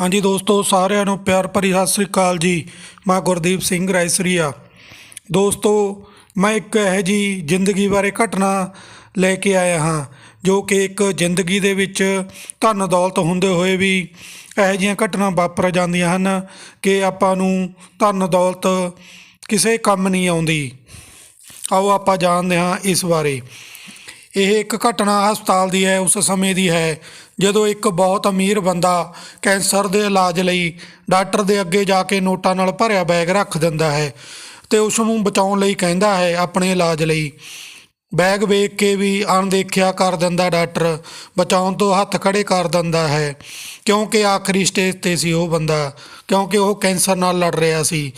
ਹਾਂਜੀ ਦੋਸਤੋ, ਸਾਰਿਆਂ ਨੂੰ ਪਿਆਰ ਭਰੀ ਸਤਿ ਸ੍ਰੀ ਅਕਾਲ ਜੀ। ਮੈਂ ਗੁਰਦੀਪ ਸਿੰਘ ਰਾਇਸਰੀਆ। ਦੋਸਤੋ, ਮੈਂ ਇੱਕ ਇਹੋ ਜੀ ਜ਼ਿੰਦਗੀ ਬਾਰੇ ਘਟਨਾ ਲੈ ਕੇ ਆਇਆ ਹਾਂ, ਜੋ ਕਿ ਇੱਕ ਜ਼ਿੰਦਗੀ ਦੇ ਵਿੱਚ ਧਨ ਦੌਲਤ ਹੁੰਦੇ ਹੋਏ ਵੀ ਇਹੋ ਜਿਹੀਆਂ ਘਟਨਾ ਵਾਪਰ ਜਾਂਦੀਆਂ ਹਨ ਕਿ ਆਪਾਂ ਨੂੰ ਧਨ ਦੌਲਤ ਕਿਸੇ ਕੰਮ ਨਹੀਂ ਆਉਂਦੀ। ਆਓ ਆਪਾਂ ਜਾਣਦੇ ਹਾਂ ਇਸ ਬਾਰੇ। ਇਹ ਇੱਕ ਘਟਨਾ ਹਸਪਤਾਲ ਦੀ ਹੈ, ਉਸ ਸਮੇਂ ਦੀ ਹੈ। ਜਦੋਂ ਇੱਕ ਬਹੁਤ ਅਮੀਰ ਬੰਦਾ ਕੈਂਸਰ ਦੇ ਇਲਾਜ ਲਈ ਡਾਕਟਰ ਦੇ ਅੱਗੇ ਜਾ ਕੇ ਨੋਟਾਂ ਨਾਲ ਭਰਿਆ ਬੈਗ ਰੱਖ ਦਿੰਦਾ ਹੈ ਤੇ ਉਸ ਨੂੰ ਬਚਾਉਣ ਲਈ ਕਹਿੰਦਾ ਹੈ ਆਪਣੇ ਇਲਾਜ ਲਈ। ਬੈਗ ਵੇਖ ਕੇ ਵੀ ਅਣਦੇਖਿਆ ਕਰ ਦਿੰਦਾ ਡਾਕਟਰ, ਬਚਾਉਣ ਤੋਂ ਹੱਥ ਖੜੇ ਕਰ ਦਿੰਦਾ ਹੈ। ਕਿਉਂਕਿ ਆਖਰੀ ਸਟੇਜ ਤੇ ਸੀ ਉਹ ਬੰਦਾ, ਕਿਉਂਕਿ ਉਹ ਕੈਂਸਰ ਨਾਲ ਲੜ ਰਿਹਾ ਸੀ।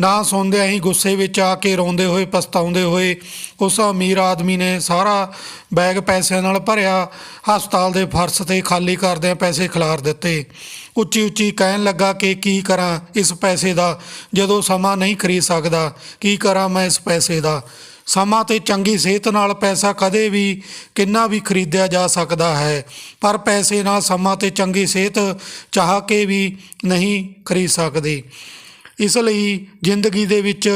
ਨਾ ਸੁਣਦਿਆਂ ਹੀ ਗੁੱਸੇ ਵਿੱਚ ਆ ਕੇ ਰੋਂਦੇ ਹੋਏ, ਪਛਤਾਉਂਦੇ ਹੋਏ, ਉਸ ਅਮੀਰ ਆਦਮੀ ਨੇ ਸਾਰਾ ਬੈਗ ਪੈਸਿਆਂ ਨਾਲ ਭਰਿਆ, ਹਸਪਤਾਲ ਦੇ ਫਰਸ਼ ਤੇ ਖਾਲੀ ਕਰਦਿਆਂ ਪੈਸੇ ਖਿਲਾਰ ਦਿੱਤੇ। ਉੱਚੀ ਉੱਚੀ ਕਹਿਣ ਲੱਗਾ ਕਿ ਕੀ ਕਰਾਂ ਇਸ ਪੈਸੇ ਦਾ, ਜਦੋਂ ਸਮਾਂ ਨਹੀਂ ਖਰੀਦ ਸਕਦਾ, ਕੀ ਕਰਾਂ ਮੈਂ ਇਸ ਪੈਸੇ ਦਾ? ਸਮਾਂ ਤੇ ਚੰਗੀ ਸਿਹਤ ਨਾਲ ਪੈਸਾ ਕਦੇ ਵੀ, ਕਿੰਨਾ ਵੀ ਖਰੀਦਿਆ ਜਾ ਸਕਦਾ ਹੈ, ਪਰ ਪੈਸੇ ਨਾਲ ਸਮਾਂ ਤੇ ਚੰਗੀ ਸਿਹਤ ਚਾਹ ਕੇ ਵੀ ਨਹੀਂ ਖਰੀਦ ਸਕਦੇ। ਇਸ ਲਈ ਜ਼ਿੰਦਗੀ ਦੇ ਵਿੱਚ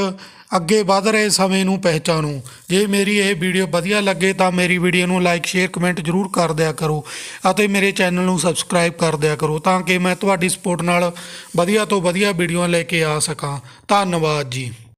ਅੱਗੇ ਵਧ ਰਹੇ ਸਮੇਂ ਨੂੰ ਪਹਿਚਾਨੋ ਜੇ ਮੇਰੀ ਇਹ ਵੀਡੀਓ ਵਧੀਆ ਲੱਗੇ ਤਾਂ ਮੇਰੀ ਵੀਡੀਓ ਨੂੰ ਲਾਈਕ ਸ਼ੇਅਰ ਕਮੈਂਟ ਜ਼ਰੂਰ ਕਰ ਦਿਆ ਕਰੋ ਅਤੇ ਮੇਰੇ ਚੈਨਲ ਨੂੰ ਸਬਸਕ੍ਰਾਈਬ ਕਰ ਦਿਆ ਕਰੋ ਤਾਂ ਕਿ ਮੈਂ ਤੁਹਾਡੀ ਸਪੋਰਟ ਨਾਲ ਵਧੀਆ ਤੋਂ ਵਧੀਆ ਵੀਡੀਓ ਲੈ ਕੇ ਆ ਸਕਾਂ। ਧੰਨਵਾਦ ਜੀ।